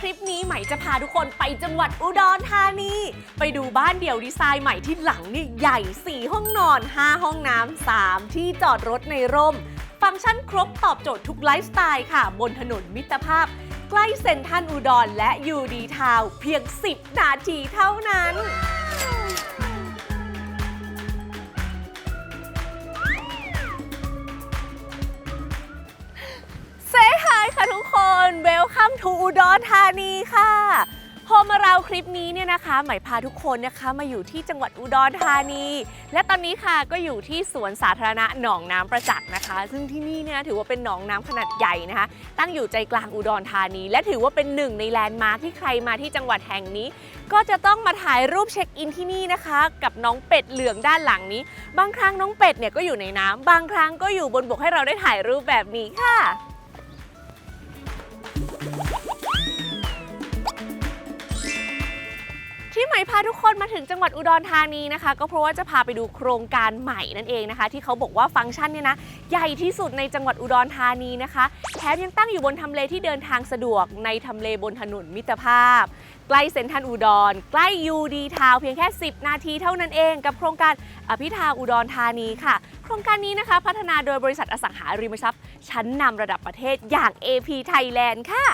คลิปนี้ใหม่จะพาทุกคนไปจังหวัดอุดรธานี ไปดูบ้านเดี่ยวดีไซน์ใหม่ที่หลังนี่ใหญ่ 4 ห้องนอน 5 ห้องน้ำ 3 ที่จอดรถในร่ม ฟังก์ชันครบตอบโจทย์ทุกไลฟ์สไตล์ค่ะ บนถนนมิตรภาพ ใกล้เซ็นทรัลอุดรและยูดีทาวเพียง 10 นาทีเท่านั้น นเวลคัมทูอุดรธานีค่ะโฮมมาเราคลิปนี้เนี่ยนะคะหมายพาทุกคนนะคะมาอยู่ที่จังหวัดอุดรธานี และตอนนี้ค่ะก็อยู่ที่สวนสาธารณะหนองน้ำประจักษ์นะคะ ซึ่งที่นี่เนี่ยถือว่าเป็นหนองน้ำขนาดใหญ่นะคะ ตั้งอยู่ใจกลางอุดรธานี และถือว่าเป็นหนึ่งในแลนด์มาร์คที่ใครมาที่จังหวัดแห่งนี้ ก็จะต้องมาถ่ายรูปเช็คอินที่นี่นะคะ กับน้องเป็ดเหลืองด้านหลังนี้ บางครั้งน้องเป็ดเนี่ยก็อยู่ในน้ำบางครั้งก็อยู่บนบกให้เราได้ถ่ายรูปแบบนี้ค่ะ ที่ไหมพาทุกคนมาถึงจังหวัดอุดรธานีนะคะ ก็เพราะว่าจะพาไปดูโครงการใหม่นั่นเองนะคะ ที่เขาบอกว่าฟังก์ชันเนี่ยนะใหญ่ที่สุดในจังหวัดอุดรธานีนะคะแถมยังตั้งอยู่บนทำเลที่เดินทางสะดวกในทำเลบนถนนมิตรภาพ ใกล้เซ็นทรัลอุดร ใกล้ยูดีทาวเพียงแค่ 10 นาทีเท่านั้นเอง กับโครงการ อภิธาอุดรธานีค่ะ โครงการนี้นะคะ พัฒนาโดยบริษัทอสังหาริมทรัพย์ ชั้นนำระดับประเทศอย่าง AP Thailand ค่ะ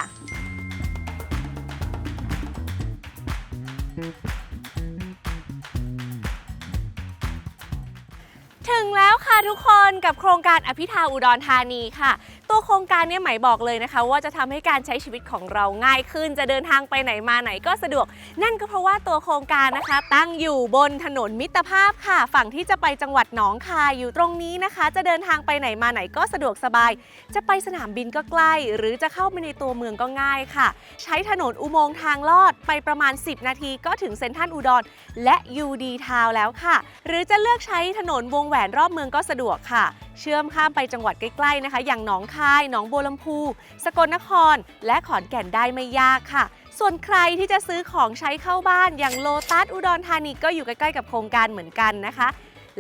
ถึงแล้วค่ะทุกคนกับโครงการอภิธาอุดรธานีค่ะ ตัวโครงการเนี่ยหมายบอกเลยนะคะ ว่าจะทำให้การใช้ชีวิตของเราง่ายขึ้น จะเดินทางไปไหนมาไหนก็สะดวก นั่นก็เพราะว่าตัวโครงการนะคะ ตั้งอยู่บนถนนมิตรภาพค่ะ ฝั่งที่จะไปจังหวัดหนองคายอยู่ตรงนี้นะคะ จะเดินทางไปไหนมาไหนก็สะดวกสบาย จะไปสนามบินก็ใกล้ หรือจะเข้าไปในตัวเมืองก็ง่ายค่ะ ใช้ถนนอุโมงค์ทางลอดไปประมาณ 10 นาทีก็ถึงเซ็นทรัลอุดรและยูดีทาวแล้วค่ะ หรือจะเลือกใช้ถนนวงแหวนรอบเมืองก็สะดวกค่ะ เชื่อมข้ามไปจังหวัดใกล้ๆนะคะ อย่างหนองคาย หนองบัวลำพู สกลนคร และขอนแก่นได้ไม่ยากค่ะ ส่วนใครที่จะซื้อของใช้เข้าบ้าน อย่างโลตัสอุดรธานีก็อยู่ใกล้ๆกับโครงการเหมือนกันนะคะ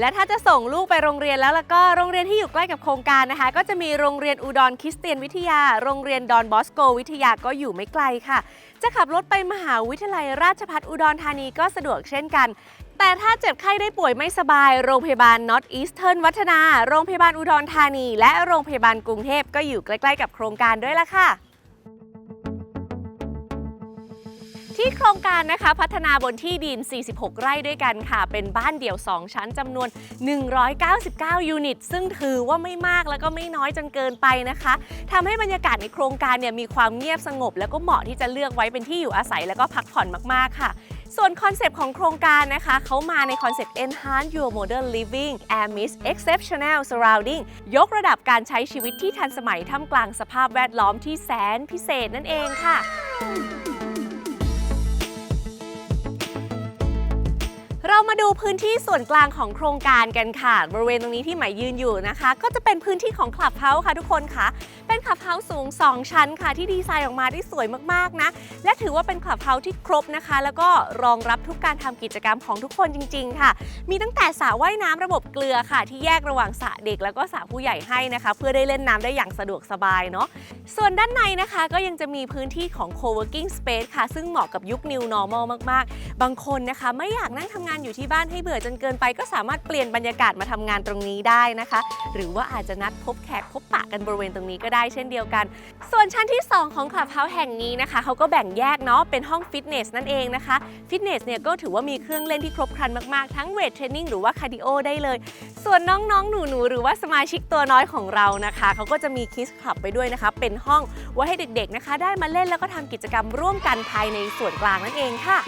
และถ้าจะส่งลูกไปโรงเรียนแล้วแล้วก็โรงเรียนที่อยู่ใกล้กับโครงการนะคะ ก็จะมีโรงเรียนอุดรคริสเตียนวิทยา โรงเรียนดอนบอสโกวิทยาก็อยู่ไม่ไกลค่ะ จะขับรถไปมหาวิทยาลัยราชภัฏอุดรธานีก็สะดวกเช่นกัน แต่ถ้าเจ็บไข้ได้ป่วยไม่สบาย โรงพยาบาล North Eastern วัฒนา โรงพยาบาลอุดรธานี และโรงพยาบาลกรุงเทพก็อยู่ใกล้ๆกับโครงการด้วยล่ะค่ะ ที่โครงการนะคะพัฒนาบนที่ดิน 46 ไร่ด้วยกันค่ะ เป็นบ้านเดี่ยว 2 ชั้นจำนวน 199 ยูนิต ซึ่งถือว่าไม่มากแล้วก็ไม่น้อยจนเกินไปนะคะทำให้บรรยากาศในโครงการเนี่ยมีความเงียบสงบ แล้วก็เหมาะที่จะเลือกไว้เป็นที่อยู่อาศัยแล้วก็พักผ่อนมากๆค่ะ ส่วนคอนเซปต์ของโครงการนะคะ เขามาในคอนเซปต์ Enhance Your Modern Living Amidst Exceptional Surrounding ยกระดับการใช้ชีวิตที่ทันสมัยท่ามกลางสภาพแวดล้อมที่แสนพิเศษนั่นเองค่ะ เรามาดูพื้นที่ส่วนกลางของโครงการกันค่ะ บริเวณตรงนี้ที่หมายยืนอยู่นะคะ ก็จะเป็นพื้นที่ของคลับเฮาส์ค่ะทุกคนค่ะ เป็นคลับเฮาส์สูง 2 ชั้นค่ะ ที่ดีไซน์ออกมาได้สวยมากๆนะ และถือว่าเป็นคลับเฮาส์ที่ครบนะคะ แล้วก็รองรับทุกการทำกิจกรรมของทุกคนจริง ๆ ค่ะ มีตั้งแต่สระว่ายน้ำระบบเกลือค่ะ ที่แยกระหว่างสระเด็กแล้วก็สระผู้ใหญ่ให้นะคะ เพื่อได้เล่นน้ำได้อย่างสะดวกสบายเนาะส่วนด้านในนะคะก็ยังจะมีพื้นที่ของ co-working space ค่ะ ซึ่งเหมาะกับยุค new normal มากๆ บางคนนะคะไม่อยากนั่งทำงานอยู่ที่บ้านให้เบื่อจนเกินไป ก็สามารถเปลี่ยนบรรยากาศมาทำงานตรงนี้ได้นะคะ หรือว่าอาจจะนัดพบแขกพบปะกันบริเวณตรงนี้ก็ได้เช่นเดียวกัน ส่วนชั้นที่ 2 ของคลับเฮาส์แห่งนี้นะคะเขาก็แบ่งแยกเนาะเป็นห้องฟิตเนสนั่นเองนะคะฟิตเนสเนี่ยก็ถือว่ามีเครื่องเล่นที่ครบครันมากๆ ทั้งเวทเทรนนิ่งหรือว่าคาร์ดิโอได้เลย ส่วนน้องๆ หนูๆ หรือว่าสมาชิกตัวน้อยของเรานะคะเขาก็จะมีคิสคลับไปด้วยนะคะ เป็นห้องไว้ให้เด็กๆนะคะ ได้มาเล่นแล้วก็ทำกิจกรรมร่วมกันภายในส่วนกลางนั่นเองค่ะ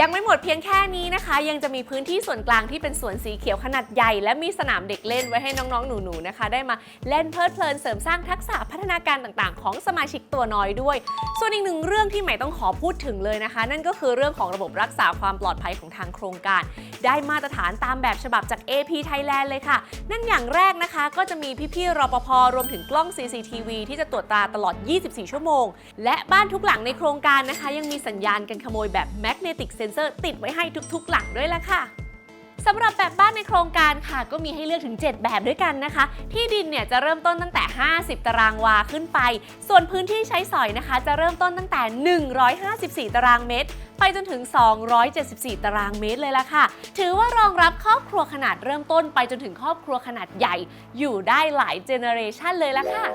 ยังไม่หมดเพียงแค่นี้นะคะ ยังจะมีพื้นที่ส่วนกลางที่เป็นสวนสีเขียวขนาดใหญ่ และมีสนามเด็กเล่นไว้ให้น้องๆ หนูๆนะคะ ได้มาเล่นเพลิดเพลินเสริมสร้างทักษะพัฒนาการต่างๆ ของสมาชิกตัวน้อยด้วย ส่วนอีกหนึ่งเรื่องที่ใหม่ต้องขอพูดถึงเลยนะคะ นั่นก็คือเรื่องของระบบรักษาความปลอดภัยของทางโครงการ ได้มาตรฐานตามแบบฉบับจาก AP Thailand เลยค่ะ นั่นอย่างแรกนะคะก็จะมีพี่ๆรปภรวมถึงกล้อง CCTV ที่จะตรวจตราตลอด 24 ชั่วโมง และบ้านทุกหลังในโครงการนะคะ ยังมีสัญญาณกันขโมยแบบ Magnetic Sensor ติติดไว้ให้ทุกๆ หลังด้วยละค่ะสำหรับแบบบ้านในโครงการค่ะ ก็มีให้เลือกถึง 7 แบบด้วยกันนะคะ ที่ดินเนี่ยจะเริ่มต้นตั้งแต่ 50 ตารางวาขึ้นไป ส่วนพื้นที่ใช้สอยนะคะ จะเริ่มต้นตั้งแต่ 154 ตารางเมตร ไปจนถึง 274 ตารางเมตรเลยล่ะค่ะ ถือว่ารองรับครอบครัวขนาดเริ่มต้นไปจนถึงครอบครัวขนาดใหญ่ อยู่ได้หลายเจเนอเรชันเลยล่ะค่ะ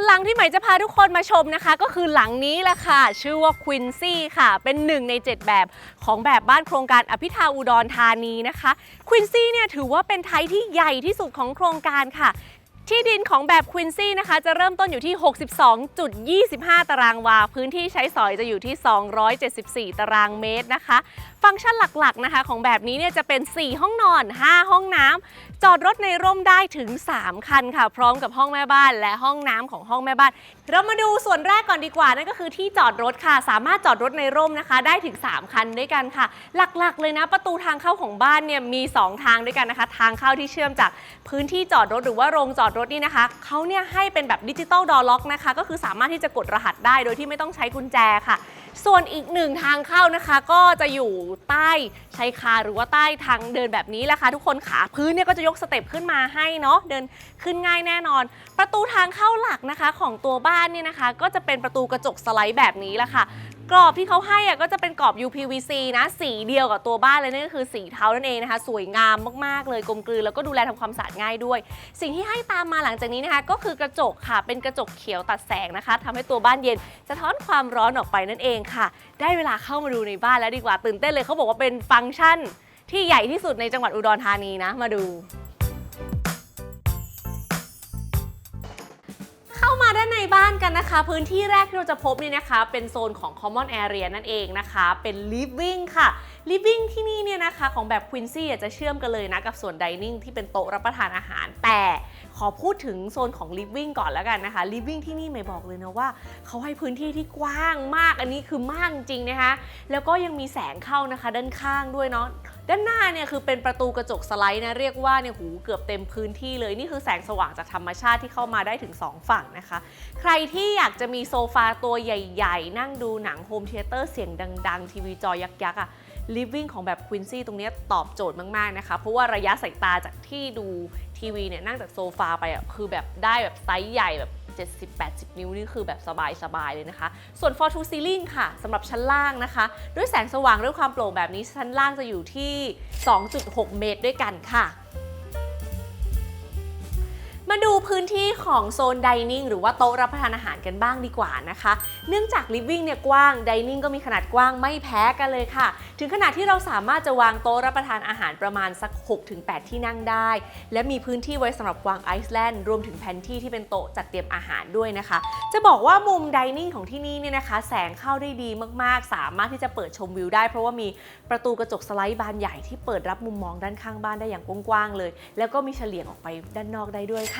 วนหลังที่ใหม่จะพาทุกคนมาชมนะคะ ก็คือหลังนี้แหละค่ะ ชื่อว่าควินซี่ค่ะ เป็นหนึ่งใน 7 แบบของแบบบ้านโครงการอภิธาอุดรธานีนะคะควินซี่เนี่ยถือว่าเป็นไทยที่ใหญ่ที่สุดของโครงการค่ะ ที่ดินของแบบ Quincy นะคะ จะเริ่มต้นอยู่ที่ 62.25 ตารางวา พื้นที่ใช้สอยจะอยู่ที่ 274 ตารางเมตรนะคะ ฟังก์ชันหลักๆนะคะ ของแบบนี้เนี่ยจะเป็น 4 ห้องนอน 5 ห้องน้ำจอดรถในร่มได้ถึง 3 คันค่ะ พร้อมกับห้องแม่บ้านและห้องน้ำของห้องแม่บ้าน เรามาดูส่วนแรกก่อนดีกว่านั่นก็คือที่จอดรถค่ะ สามารถจอดรถในร่มนะคะ ได้ถึง 3 คันด้วยกันค่ะ หลักๆ เลยนะ ประตูทางเข้าของบ้านเนี่ยมี 2 ทางด้วยกันนะคะ ทางเข้าที่เชื่อมจากพื้นที่จอดรถหรือว่าโรงจอดรถนี่นะคะเขาเนี่ยให้เป็นแบบดิจิตอลดอล็อกนะคะ ก็คือสามารถที่จะกดรหัสได้โดยที่ไม่ต้องใช้กุญแจค่ะ ส่วนอีกหนึ่งทางเข้านะคะ ก็จะอยู่ใต้ชายคาหรือว่าใต้ทางเดินแบบนี้แหละค่ะทุกคนขาพื้นเนี่ยก็จะยกสเต็ปขึ้นมาให้เนาะเดินขึ้นง่ายแน่นอน ประตูทางเข้าหลักนะคะของตัวบ้านเนี่ยนะคะ ก็จะเป็นประตูกระจกสไลด์แบบนี้แหละค่ะ กรอบที่เขาให้อะก็จะเป็นกรอบ UPVC นะ สีเดียวกับตัวบ้านเลยนั่นก็คือสีเทานั่นเองนะคะ สวยงามมากๆเลยกลมกลืนแล้วก็ดูแลทำความสะอาดง่ายด้วย สิ่งที่ให้ตามมาหลังจากนี้นะคะ ก็คือกระจกค่ะ เป็นกระจกเขียวตัดแสงนะคะทำให้ตัวบ้านเย็นสะท้อนความร้อนออกไปนั่นเองค่ะ ได้เวลาเข้ามาดูในบ้านแล้วดีกว่าตื่นเต้นเลยเขาบอกว่าเป็นฟังก์ชันที่ใหญ่ที่สุดในจังหวัดอุดรธานีนะมาดู บ้านกันนะคะ พื้นที่แรกที่เราจะพบนี่นะคะ เป็นโซนของ common area นั่นเองนะคะ เป็น living ค่ะ living ที่นี่เนี่ยนะคะ ของแบบ Quincy อ่จะเชื่อมกันเลยนะ กับส่วน dining ที่เป็นโต๊ะรับประทานอาหาร แต่ขอพูดถึงโซนของ living ก่อนแล้วกันนะคะ living ที่นี่ไม่บอกเลยนะว่า เขาให้พื้นที่ที่กว้างมากอันนี้คือมากจริงนะคะ แล้วก็ยังมีแสงเข้านะคะ ด้านข้างด้วยเนาะ ด้านหน้าเนี่ยคือเป็นประตูกระจกสไลด์นะเรียกว่าเนี่ยหูเกือบเต็มพื้นที่เลยนี่คือแสงสว่างจากธรรมชาติที่เข้ามาได้ถึง 2 ฝั่งนะคะ ใครที่อยากจะมีโซฟาตัวใหญ่ ๆ นั่งดูหนังโฮมเทเตอร์เสียงดัง ๆ ทีวีจอยักษ์ๆอะ living ของแบบ Quincy ตรงนี้ตอบโจทย์มาก ๆ นะคะ เพราะว่าระยะสายตาจากที่ดูทีวีเนี่ยนั่งจากโซฟาไปอะคือแบบได้แบบไซส์ใหญ่แบบ 70-80 นิ้วนี่คือแบบสบายๆเลยนะคะ ส่วน for to ceiling ค่ะสำหรับชั้นล่างนะคะ ด้วยแสงสว่างด้วยความโปร่งแบบนี้ชั้นล่างจะอยู่ที่ 2.6 เมตรด้วยกันค่ะ มาดูพื้นที่ของโซนดิเนิ่งหรือว่าโต๊ะรับประทานอาหารกันบ้างดีกว่านะคะ เนื่องจากลิฟวิ่งเนี่ยกว้างดิเนิ่งก็มีขนาดกว้างไม่แพ้กันเลยค่ะ ถึงขนาดที่เราสามารถจะวางโต๊ะรับประทานอาหารประมาณสัก 6-8 ที่นั่งได้ และมีพื้นที่ไว้สำหรับวางไอซ์แลนด์รวมถึงแผนที่ที่เป็นโต๊ะจัดเตรียมอาหารด้วยนะคะ จะบอกว่ามุมดิเนิ่งของที่นี่เนี่ยนะคะ แสงเข้าได้ดีมากๆ สามารถที่จะเปิดชมวิวได้ เพราะว่ามีประตูกระจกสไลด์บานใหญ่ที่เปิดรับมุมมองด้านข้างบ้านได้อย่างกว้างๆเลย แล้วก็มีเฉลี่ยงออกไปด้านนอกได้ด้วยค่ะ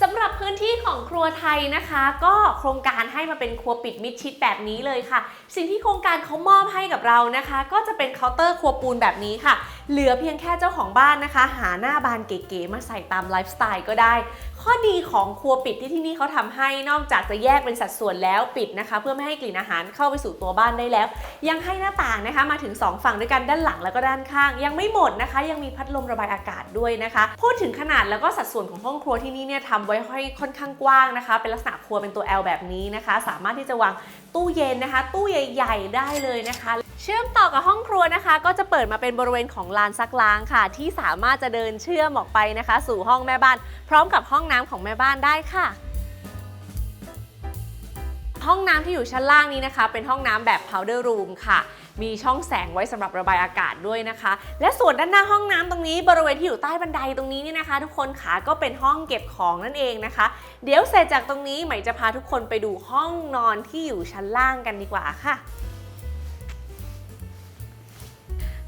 สำหรับพื้นที่ของครัวไทยนะคะ ก็โครงการให้มาเป็นครัวปิดมิดชิดแบบนี้เลยค่ะ สิ่งที่โครงการเขามอบให้กับเรานะคะ ก็จะเป็นเคาน์เตอร์ครัวปูนแบบนี้ค่ะ เหลือเพียงแค่เจ้าของบ้านนะคะ หาหน้าบานเก๋ๆมาใส่ตามไลฟ์สไตล์ก็ได้ ข้อดีของครัวปิดที่ที่นี่เขาทำให้นอกจากจะแยกเป็นสัดส่วนแล้วปิดนะคะ เพื่อไม่ให้กลิ่นอาหารเข้าไปสู่ตัวบ้านได้แล้ว ยังให้หน้าต่างนะคะมาถึง 2 ฝั่งด้วยกันด้านหลังแล้วก็ด้านข้าง ยังไม่หมดนะคะ ยังมีพัดลมระบายอากาศด้วยนะคะ พูดถึงขนาดแล้วก็สัดส่วนของห้องครัวที่นี่เนี่ยทำไว้ให้ค่อนข้างกว้างนะคะ เป็นลักษณะครัวเป็นตัว L แบบนี้นะคะ สามารถที่จะวาง ตู้เย็นนะคะ ตู้ใหญ่ ๆ ได้เลยนะคะ เชื่อมต่อกับห้องครัวนะคะ ก็จะเปิดมาเป็นบริเวณของลานซักล้างค่ะ ที่สามารถจะเดินเชื่อมออกไปนะคะ สู่ห้องแม่บ้าน พร้อมกับห้องน้ำของแม่บ้านได้ค่ะ ห้องน้ำที่อยู่ชั้นล่างนี้นะคะ เป็นห้องน้ำแบบ powder room ค่ะ มีช่องแสงไว้สำหรับระบายอากาศด้วยนะคะ และส่วนด้านหน้าห้องน้ำตรงนี้ บริเวณที่อยู่ใต้บันไดตรงนี้เนี่ยนะคะ ทุกคนขาก็เป็นห้องเก็บของนั่นเองนะคะ เดี๋ยวเสร็จจากตรงนี้ใหม่จะพาทุกคนไปดูห้องนอนที่อยู่ชั้นล่างกันดีกว่าค่ะ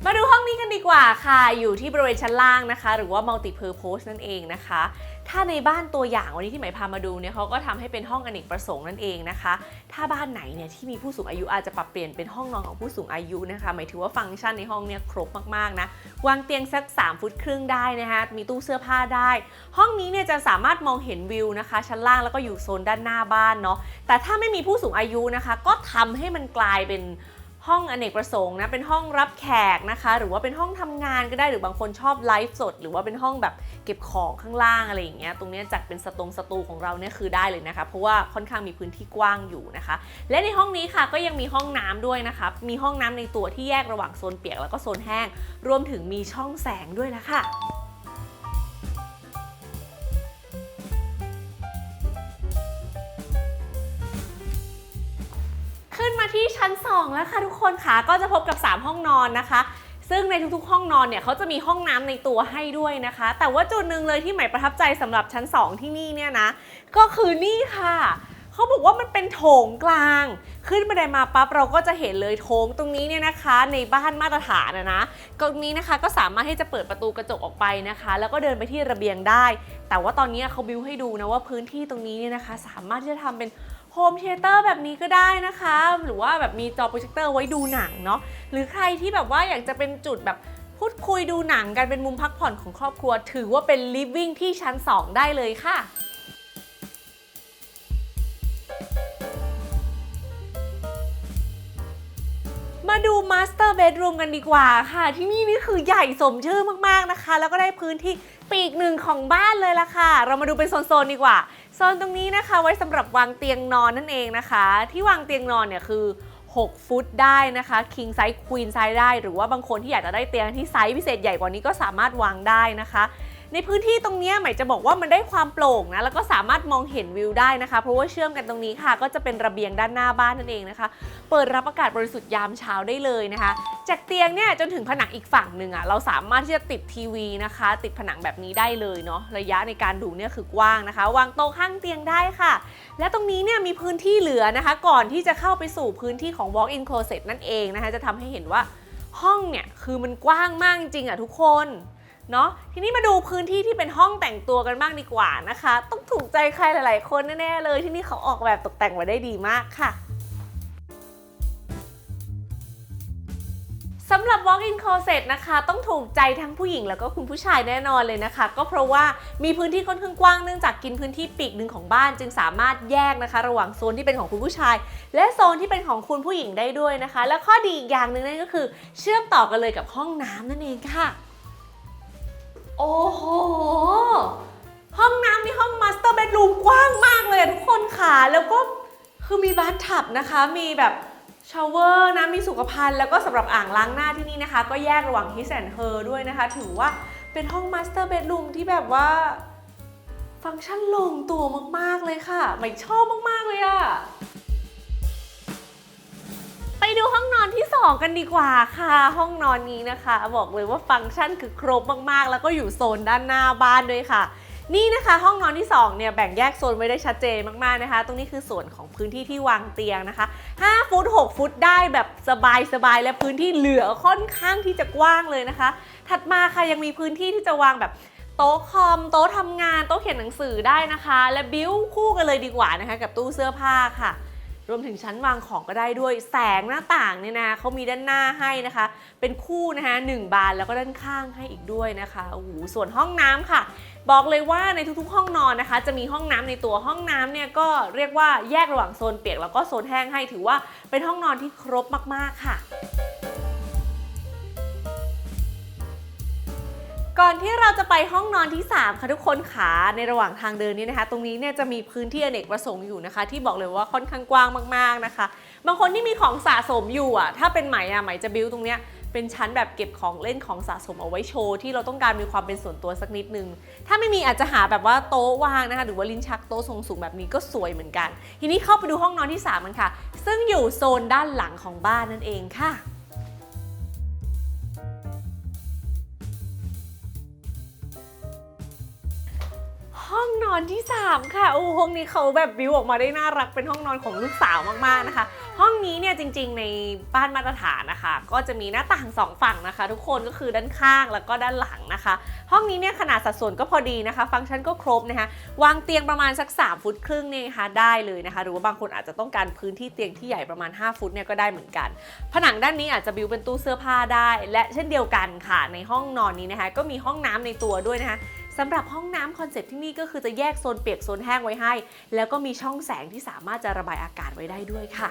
มาดูห้องนี้กันดีกว่าค่ะ อยู่ที่บริเวณชั้นล่างนะคะ หรือว่า multi purpose นั่นเองนะคะ ถ้าในบ้านตัวอย่างวันนี้ที่หมายพามาดูเนี่ยเขาก็ทำให้เป็นห้องอเนกประสงค์นั่นเองนะคะ ถ้าบ้านไหนเนี่ยที่มีผู้สูงอายุอาจจะปรับเปลี่ยนเป็นห้องนอนของผู้สูงอายุนะคะ หมายถึงว่าฟังก์ชันในห้องเนี่ยครบมากๆนะวางเตียงสัก 3 ฟุตครึ่งได้นะคะมีตู้เสื้อผ้าได้ ห้องนี้เนี่ยจะสามารถมองเห็นวิวนะคะ ชั้นล่างแล้วก็อยู่โซนด้านหน้าบ้านเนาะแต่ถ้าไม่มีผู้สูงอายุนะคะ ก็ทำให้มันกลายเป็น ห้องอเนกประสงค์นะเป็นห้องรับแขกนะคะ หรือว่าเป็นห้องทำงานก็ได้หรือบางคนชอบไลฟ์สด หรือว่าเป็นห้องแบบเก็บของข้างล่างอะไรอย่างเงี้ยตรงนี้จัดเป็นสตรงสตูของเราเนี่ยคือได้เลยนะคะ เพราะว่าค่อนข้างมีพื้นที่กว้างอยู่นะคะ และในห้องนี้ค่ะก็ยังมีห้องน้ำด้วยนะคะมีห้องน้ำในตัวที่แยกระหว่างโซนเปียกแล้วก็โซนแห้ง รวมถึงมีช่องแสงด้วยละค่ะ ขึ้นมาที่ชั้น 2 แล้วค่ะทุกคนค่ะก็จะพบกับ 3 ห้องนอนนะคะ ซึ่งในทุกๆ ห้องนอนเนี่ยเขาจะมีห้องน้ำในตัวให้ด้วยนะคะ แต่ว่าจุดหนึ่งเลยที่ใหม่ประทับใจสำหรับชั้น 2 ที่นี่เนี่ยนะก็คือนี่ค่ะเขาบอกว่ามันเป็นโถงกลาง ขึ้นบันไดมาปั๊บเราก็จะเห็นเลยโถงตรงนี้เนี่ยนะคะ ในบ้านมาตรฐานนะนะตรงนี้นะคะก็สามารถที่จะเปิดประตูกระจกออกไปนะคะ แล้วก็เดินไปที่ระเบียงได้ แต่ว่าตอนนี้เขาบิวให้ดูนะว่าพื้นที่ตรงนี้เนี่ยนะคะ สามารถที่จะทำเป็น โฮมเทเตอร์แบบนี้ก็ได้นะคะ หรือว่าแบบมีจอโปรเจคเตอร์ไว้ดูหนังเนาะหรือใครที่แบบว่าอยากจะเป็นจุดแบบพูดคุยดูหนังกันเป็นมุมพักผ่อนของครอบครัว ถือว่าเป็น living ที่ชั้น 2 ได้เลยค่ะมาดู Master Bedroom กันดีกว่าค่ะ ที่นี่นี่คือใหญ่สมชื่อมากๆนะคะ แล้วก็ได้พื้นที่ปีกหนึ่งของบ้านเลยละค่ะ เรามาดูเป็นโซนๆดีกว่า โซนตรงนี้นะคะไว้สำหรับวางเตียงนอนนั่นเองนะคะ ที่วางเตียงนอนเนี่ยคือ 6 ฟุตได้นะคะ king size queen size ได้ หรือว่าบางคนที่อยากจะได้เตียงที่ไซส์พิเศษใหญ่กว่านี้ก็สามารถวางได้นะคะ ในพื้นที่ตรงนี้หมายจะบอกว่ามันได้ความโปร่งนะแล้วก็สามารถมองเห็นวิวได้นะคะ เพราะว่าเชื่อมกันตรงนี้ค่ะ ก็จะเป็นระเบียงด้านหน้าบ้านนั่นเองนะคะ เปิดรับอากาศบริสุทธิ์ยามเช้าได้เลยนะคะ จากเตียงเนี่ยจนถึงผนังอีกฝั่งหนึ่งอะ่ะเราสามารถที่จะติดทีวีนะคะ ติดผนังแบบนี้ได้เลยเนาะระยะในการดูเนี่ยคือกว้างนะคะ วางโต๊ะข้างเตียงได้ค่ะ และตรงนี้เนี่ยมีพื้นที่เหลือนะคะ ก่อนที่จะเข้าไปสู่พื้นที่ของ walk-in closet นั่นเองนะคะ จะทำให้เห็นว่าห้องเนี่ยคือมันกว้างมากจริงๆอะทุกคน เนาะทีนี้มาดูพื้นที่ที่เป็นห้องแต่งตัวกันบ้างดีกว่านะคะ ต้องถูกใจใครหลาย ๆ คนแน่ ๆ เลยที่นี่เขาออกแบบตกแต่งมาได้ดีมากค่ะสำหรับ walk-in closet นะคะ ต้องถูกใจทั้งผู้หญิงแล้วก็คุณผู้ชายแน่นอนเลยนะคะ ก็เพราะว่ามีพื้นที่ค่อนข้างกว้างเนื่องจากกินพื้นที่ปีกหนึ่งของบ้าน จึงสามารถแยกนะคะ ระหว่างโซนที่เป็นของคุณผู้ชาย และโซนที่เป็นของคุณผู้หญิงได้ด้วยนะคะ และข้อดีอีกอย่างหนึ่งนั่นก็คือ เชื่อมต่อกันเลยกับห้องน้ำนั่นเองค่ะ โอ้โห ห้องน้ำนี่ห้องมาสเตอร์เบดรูมกว้างมากเลยทุกคนค่ะ แล้วก็คือมีบาร์ทับนะคะ มีแบบชาวเวอร์นะ มีสุขภัณฑ์ แล้วก็สำหรับอ่างล้างหน้าที่นี่นะคะ ก็แยกระหว่าง his and her ด้วยนะคะ ถือว่าเป็นห้องมาสเตอร์เบดรูมที่แบบว่า ฟังก์ชันลงตัวมาก ๆ เลยค่ะใหม่ชอบมาก ๆ เลยอะ ไปดูห้องนอนที่ 2 กันดีกว่าค่ะ ห้องนอนนี้นะคะ บอกเลยว่าฟังก์ชันคือครบมากๆ แล้วก็อยู่โซนด้านหน้าบ้านด้วยค่ะ นี่นะคะ ห้องนอนที่2เนี่ยแบ่งแยกโซนไว้ได้ชัดเจนมากๆนะคะ ตรงนี้คือส่วนของพื้นที่ที่วางเตียงนะคะ5ฟุต6ฟุตได้แบบสบายๆและพื้นที่เหลือค่อนข้างที่จะกว้างเลยนะคะ ถัดมาค่ะยังมีพื้นที่ที่จะวางแบบโต๊ะคอม โต๊ะทำงาน โต๊ะเขียนหนังสือได้นะคะ และบิ้วคู่กันเลยดีกว่านะคะ กับตู้เสื้อผ้าค่ะ รวมถึงชั้นวางของก็ได้ด้วยแสงหน้าต่างเนี่ยนะเขามีด้านหน้าให้นะคะ เป็นคู่นะคะหนึ่งบานแล้วก็ด้านข้างให้อีกด้วยนะคะโอ้โหส่วนห้องน้ำค่ะ บอกเลยว่าในทุกๆ ห้องนอนนะคะ จะมีห้องน้ำในตัวห้องน้ำเนี่ยก็เรียกว่าแยกระหว่างโซนเปียกแล้วก็โซนแห้งให้ถือว่าเป็นห้องนอนที่ครบมากๆค่ะ ก่อนที่เราจะไปห้องนอนที่ 3 ค่ะทุกคนขาในระหว่างทางเดินนี้นะคะ ตรงนี้เนี่ยจะมีพื้นที่อเนกประสงค์อยู่นะคะ ที่บอกเลยว่าค่อนข้างกว้างมากๆนะคะ บางคนที่มีของสะสมอยู่อะถ้าเป็นไหมอะไหมจะบิวตรงเนี้ยเป็นชั้นแบบเก็บของเล่นของสะสมเอาไว้โชว์ที่เราต้องการมีความเป็นส่วนตัวสักนิดนึง ถ้าไม่มีอาจจะหาแบบว่าโต๊ะวางนะคะ หรือว่าลิ้นชักโต๊ะทรงสูงแบบนี้ก็สวยเหมือนกัน ทีนี้เข้าไปดูห้องนอนที่3กันค่ะ ซึ่งอยู่โซนด้านหลังของบ้านนั่นเองค่ะ ององนอนที่ 3 ค่ะโอ้ห้องนี้เขาแบบบิวออกมาได้น่ารักเป็นห้องนอนของลูกสาวมากๆนะคะ ห้องนี้เนี่ยจริง ๆ ในบ้านมาตรฐานนะคะ ก็จะมีหน้าต่างสองฝั่งนะคะ ทุกคนก็คือด้านข้างแล้วก็ด้านหลังนะคะ ห้องนี้เนี่ยขนาดสัดส่วนก็พอดีนะคะ ฟังก์ชันก็ครบนะคะวางเตียงประมาณสัก 3 ฟุตครึ่งเนี่ยนะคะได้เลยนะคะ หรือว่าบางคนอาจจะต้องการพื้นที่เตียงที่ใหญ่ประมาณ 5 ฟุตเนี่ยก็ได้เหมือนกัน ผนังด้านนี้อาจจะบิวเป็นตู้เสื้อผ้าได้ และเช่นเดียวกันค่ะในห้องนอนนี้นะคะ ก็มีห้องน้ำในตัวด้วยนะคะ สำหรับห้องน้ำคอนเซ็ปต์ที่นี่ก็คือจะแยกโซนเปียกโซนแห้งไว้ให้ แล้วก็มีช่องแสงที่สามารถจะระบายอากาศไว้ได้ด้วยค่ะ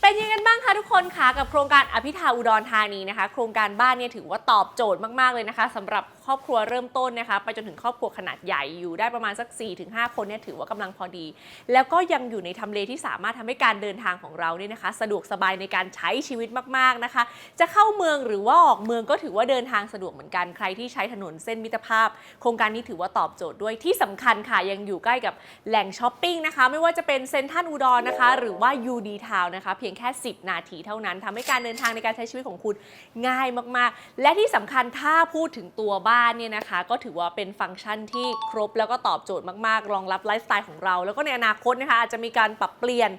เป็นยังไงกันบ้างคะทุกคนคะกับโครงการอภิธาอุดรธานีนะคะ โครงการบ้านเนี่ยถือว่าตอบโจทย์มาก ๆ เลยนะคะสำหรับ ครอบครัวเริ่มต้นนะคะไปจนถึงครอบครัวขนาดใหญ่อยู่ได้ประมาณสัก 4-5 คนเนี่ยถือว่ากำลังพอดี แล้วก็ยังอยู่ในทำเลที่สามารถทำให้การเดินทางของเราเนี่ยนะคะ สะดวกสบายในการใช้ชีวิตมากๆนะคะ จะเข้าเมืองหรือว่าออกเมืองก็ถือว่าเดินทางสะดวกเหมือนกันใครที่ใช้ถนนเส้นมิตรภาพ โครงการนี้ถือว่าตอบโจทย์ด้วยที่สำคัญค่ะยังอยู่ใกล้กับแหล่งช้อปปิ้งนะคะ ไม่ว่าจะเป็นเซ็นทรัลอุดรนะคะ หรือว่า UD Town นะคะ เพียงแค่ 10 นาทีเท่านั้นทำให้การเดินทางในการใช้ชีวิตของคุณง่ายมากๆ และที่สำคัญถ้าพูดถึงตัวบ้านเนี่ยนะคะ ก็ถือว่าเป็นฟังก์ชันที่ครบแล้วก็ตอบโจทย์มากๆ รองรับไลฟ์สไตล์ของเรา แล้วก็ในอนาคตนะคะอาจจะมีการปรับเปลี่ยน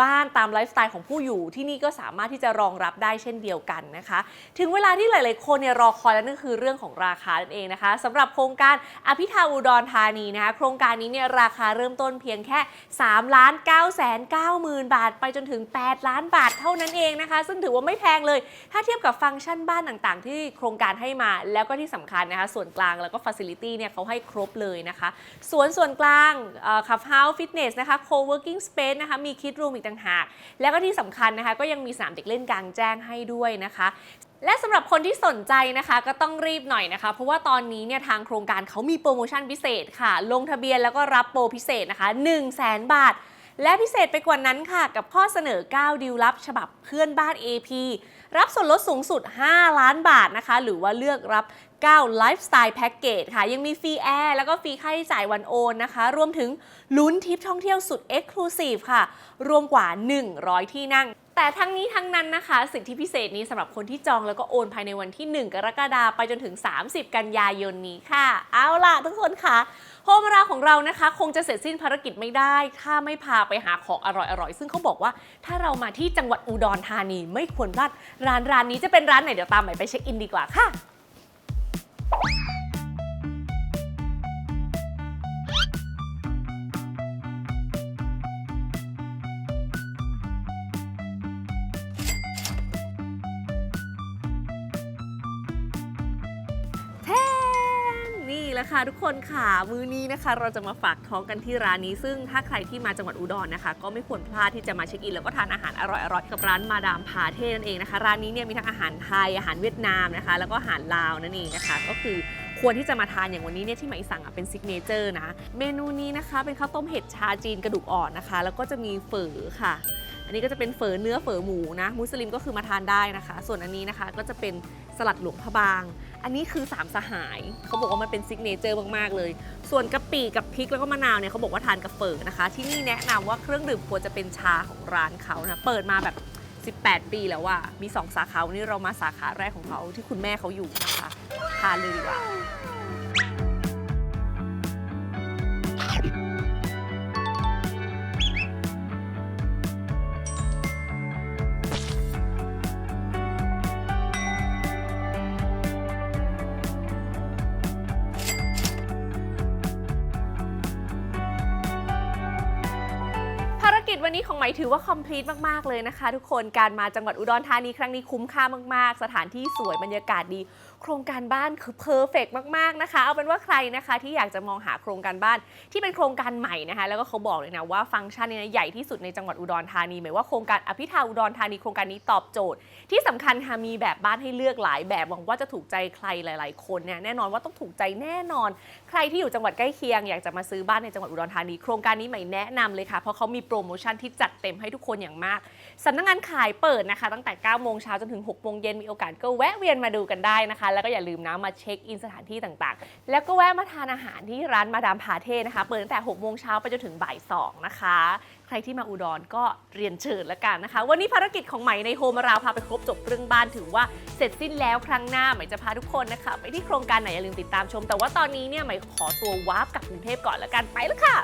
บ้านตามไลฟ์สไตล์ของผู้อยู่ที่นี่ก็สามารถที่จะรองรับได้เช่นเดียวกันนะคะ ถึงเวลาที่หลาย ๆ คนเนี่ยรอคอยแล้วนั่นคือเรื่องของราคานั่นเองนะคะสำหรับโครงการอภิธาอุดรธานีนะคะโครงการนี้เนี่ยราคาเริ่มต้นเพียงแค่3ล้าน9แสน9หมื่นบาท ไปจนถึง 8 ล้านบาทเท่านั้นเองนะคะ ซึ่งถือว่าไม่แพงเลย ถ้าเทียบกับฟังก์ชันบ้านต่าง ๆ ที่โครงการให้มาแล้วก็ที่สำคัญนะคะส่วนกลางแล้วก็ฟั c ซิลิตี้เนี่ยเขาให้ครบเลยนะคะ สวนส่วนกลางคับเฮาส์ฟิตเนสนะคะโคเวิร์กิ้งสเปซนะคะมีคิดรูมอีกต่างหาก แล้วก็ที่สำคัญนะคะก็ยังมีสนามเด็กเล่นกลางแจ้งให้ด้วยนะคะและสำหรับคนที่สนใจนะคะก็ต้องรีบหน่อยนะคะ เพราะว่าตอนนี้เนี่ยทางโครงการเขามีโปรโมชั่นพิเศษค่ะ ลงทะเบียนแล้วก็รับโปรพิเศษนะคะ 1 0 0 0 0แบาท และพิเศษไปกว่านั้นค่ะ กับข้อเสนอ 9ดิวลับ ฉบับเพื่อนบ้าน AP รับส่วนลดสูงสุด 5 ล้านบาทนะคะ หรือว่าเลือกรับ 9 Lifestyle Package ค่ะ ยังมีฟรีแอร์แล้วก็ฟรีค่าใช้จ่ายวันโอนนะคะ รวมถึงลุ้นทริปท่องเที่ยวสุด Exclusive ค่ะ รวมกว่า 100 ที่นั่งแต่ทั้งนี้ทั้งนั้นนะคะ สิทธิพิเศษนี้สำหรับคนที่จองแล้วก็โอนภายในวันที่ 1 กรกฎาคมไปจนถึง 30 กันยายนนี้ค่ะ เอาล่ะทุกคนค่ะ โฮมราของเรานะคะ คงจะเสร็จสิ้นภารกิจไม่ได้ ถ้าไม่พาไปหาของอร่อยๆ ซึ่งเขาบอกว่าถ้าเรามาที่จังหวัดอุดรธานีไม่ควรพลาดร้านร้านนี้จะเป็นร้านไหนเดี๋ยวตามใหม่ไปเช็คอินดีกว่าค่ะ ละค่ะทุกคนค่ะมื้อนี้นะคะเราจะมาฝากท้องกันที่ร้านนี้ ซึ่งถ้าใครที่มาจังหวัดอุดรนะคะ ก็ไม่ควรพลาดที่จะมาเช็คอินแล้วก็ทานอาหารอร่อยๆกับร้านมาดามพาเทนั่นเองนะคะ ร้านนี้เนี่ยมีทั้งอาหารไทยอาหารเวียดนามนะคะ แล้วก็อาหารลาวนั่นเองนะคะ ก็คือควรที่จะมาทานอย่างวันนี้เนี่ยที่หมายสั่งอะเป็นซิกเนเจอร์นะ เมนูนี้นะคะเป็นข้าวต้มเห็ดชาจีนกระดูกอ่อนนะคะ แล้วก็จะมีเฝอค่ะ อันนี้ก็จะเป็นเฝอเนื้อเฝอหมูนะ มุสลิมก็คือมาทานได้นะคะ ส่วนอันนี้นะคะก็จะเป็น สลัดหลวงพระบาง อันนี้คือสามสหาย เขาบอกว่ามันเป็นซิกเนเจอร์มาก ๆ เลย ส่วนกะปิกับพริกแล้วก็มะนาวเนี่ยเขาบอกว่าทานกับเฝอนะคะ ที่นี่แนะนำว่าเครื่องดื่มควรจะเป็นชาของร้านเขานะ เปิดมาแบบ 18 ปีแล้วว่ามี 2 สาขา วันนี้เรามาสาขาแรกของเขาที่คุณแม่เขาอยู่นะคะ ทานเลยดีกว่า จวันนี้ของไหมถือว่าคอมพลีทมาก ๆ เลยนะคะ ทุกคนการมาจังหวัดอุดรธานีครั้งนี้คุ้มค่ามาก ๆ สถานที่สวยบรรยากาศดี โครงการบ้านคือเพอร์เฟกมาก ๆ นะคะ เอาเป็นว่าใครนะคะที่อยากจะมองหาโครงการบ้านที่เป็นโครงการใหม่นะคะ แล้วก็เขาบอกเลยนะว่าฟังก์ชันเนี่ยใหญ่ที่สุดในจังหวัดอุดรธานีหมายว่าโครงการอภิธาอุดรธานีโครงการนี้ตอบโจทย์ ที่สำคัญค่ะมีแบบบ้านให้เลือกหลายแบบหวังว่าจะถูกใจใครหลาย ๆ คนเนี่ยแน่นอนว่าต้องถูกใจแน่นอน ใครที่อยู่จังหวัดใกล้เคียงอยากจะมาซื้อบ้านในจังหวัดอุดรธานีโครงการนี้ใหม่แนะนำเลยค่ะเพราะเขามีโปรโมชั่นที่จัดเต็มให้ทุกคนอย่างมากสำนักงานขายเปิดนะคะ ตั้งแต่9โมงเช้าจนถึง6โมงเย็นมีโอกาสก็แวะเวียนมาดูกันได้นะคะ แล้วก็อย่าลืมนะมาเช็คอินสถานที่ต่างๆ แล้วก็แวะมาทานอาหารที่ร้านมาดามพาเท่นะคะ เปิดตั้งแต่6โมงเช้าไปจนถึงบ่าย2นะคะ ใครที่มาอุดรก็เรียนเชิญแล้วกันนะคะ วันนี้ภารกิจของใหม่ในโฮมาราวพาไปครบจบเรื่องบ้านถือว่าเสร็จสิ้นแล้วครั้งหน้าใหม่จะพาทุกคนนะคะไปที่โครงการไหนอย่าลืมติดตามชม แต่ว่าตอนนี้เนี่ยใหม่ขอตัววาร์ปกลับกรุงเทพก่อนแล้วกันไปแล้วค่ะ